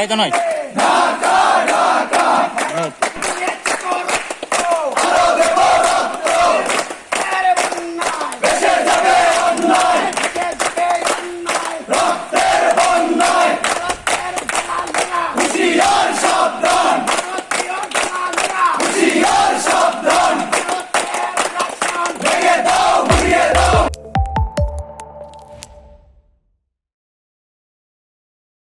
এই তো নয়। ঢাকা ঢাকা।